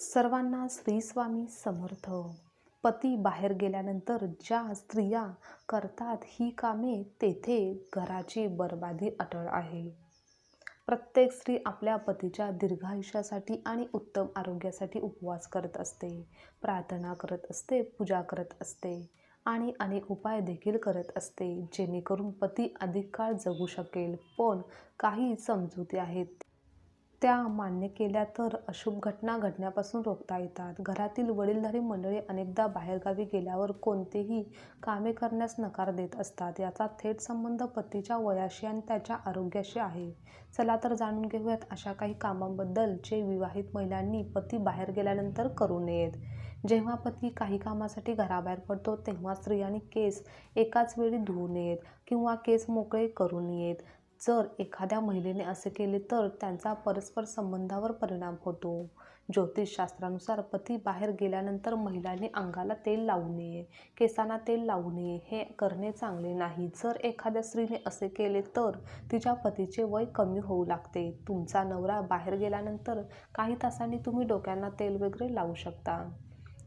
सर्वांना श्री स्वामी समर्थ. पती बाहेर गेल्यानंतर ज्या स्त्रिया करतात ही कामे तेथे घराची बर्बादी अटळ आहे. प्रत्येक स्त्री आपल्या पतीच्या दीर्घायुष्यासाठी आणि उत्तम आरोग्यासाठी उपवास करत असते प्रार्थना करत असते पूजा करत असते आणि अनेक उपाय देखील करत असते जेणेकरून पती अधिक काळ जगू शकेल. पण काही समजुती आहेत. त्या मान्य केल्या तर अशुभ घटना घडण्यापासून रोखता येतात. घरातील वडीलधारी मंडळी अनेकदा बाहेरगावी गेल्यावर कोणतेही कामे करण्यास नकार देत असतात. याचा थेट संबंध पतीच्या वयाशी आणि त्याच्या आरोग्याशी आहे. चला तर जाणून घेऊयात अशा काही कामांबद्दल जे विवाहित महिलांनी पती बाहेर गेल्यानंतर करू नयेत. जेव्हा पती काही कामासाठी घराबाहेर पडतो तेव्हा स्त्रियांनी केस एकाच वेळी धुवू नयेत किंवा केस मोकळे करू नयेत. जर एखाद्या महिलेने असे केले तर त्यांचा परस्पर संबंधावर परिणाम होतो. ज्योतिषशास्त्रानुसार पती बाहेर गेल्यानंतर महिलांनी अंगाला तेल लावू नये केसांना तेल लावू नये हे करणे चांगले नाही. जर एखाद्या स्त्रीने असे केले तर तिच्या पतीचे वय कमी होऊ लागते. तुमचा नवरा बाहेर गेल्यानंतर काही तासांनी तुम्ही डोक्यांना तेल वगैरे लावू शकता.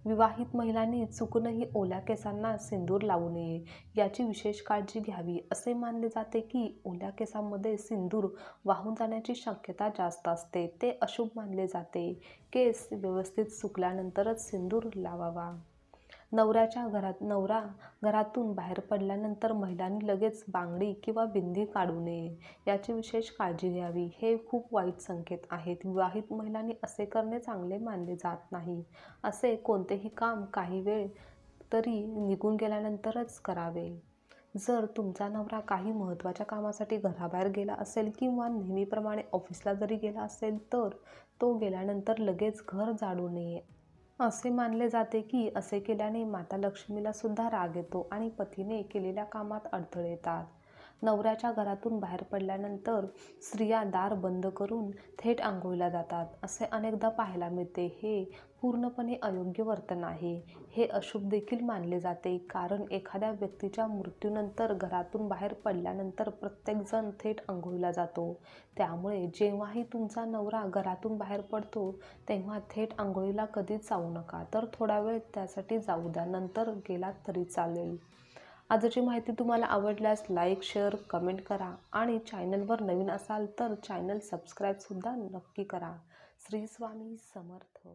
विवाहित महिलांनी चुकूनही ओल्या केसांना सिंदूर लावू नये याची विशेष काळजी घ्यावी असे मानले जाते की ओल्या केसांमध्ये सिंदूर वाहून जाण्याची शक्यता जास्त असते ते अशुभ मानले जाते. केस व्यवस्थित सुकल्यानंतरच सिंदूर लावावा. नवऱ्याच्या घरात नवरा घरातून बाहेर पडल्यानंतर महिलांनी लगेच बांगडी किंवा बिंदी काढू नये. याची विशेष काळजी घ्यावी. हे खूप वाईट संकेत आहेत. विवाहित महिलांनी असे करणे चांगले मानले जात नाही. असे कोणतेही काम काही वेळ तरी निघून गेल्यानंतरच करावे. जर तुमचा नवरा काही महत्त्वाच्या कामासाठी घराबाहेर गेला असेल किंवा नेहमीप्रमाणे ऑफिसला जरी गेला असेल तर तो गेल्यानंतर लगेच घर जाडू नये. असे मानले जाते की असे केल्याने माता लक्ष्मीला सुद्धा राग येतो आणि पतीने केलेल्या कामात अडथळे येतात. नवऱ्याच्या घरातून बाहेर पडल्यानंतर स्त्रिया दार बंद करून थेट आंघोळीला जातात. असे अनेकदा पाहायला मिळते. हे पूर्णपणे अयोग्य वर्तन आहे. हे अशुभ देखील मानले जाते. कारण एखाद्या व्यक्तीच्या मृत्यूनंतर घरातून बाहेर पडल्यानंतर प्रत्येकजण थेट आंघोळीला जातो. त्यामुळे जेव्हाही तुमचा नवरा घरातून बाहेर पडतो तेव्हा थेट आंघोळीला कधीच जाऊ नका. तर थोडा वेळ त्यासाठी जाऊ द्या. नंतर गेलात तरी चालेल. आजची माहिती तुम्हाला आवडल्यास लाईक शेअर कमेंट करा आणि चॅनलवर नवीन असाल तर चॅनल सबस्क्राईबसुद्धा नक्की करा. श्री स्वामी समर्थ.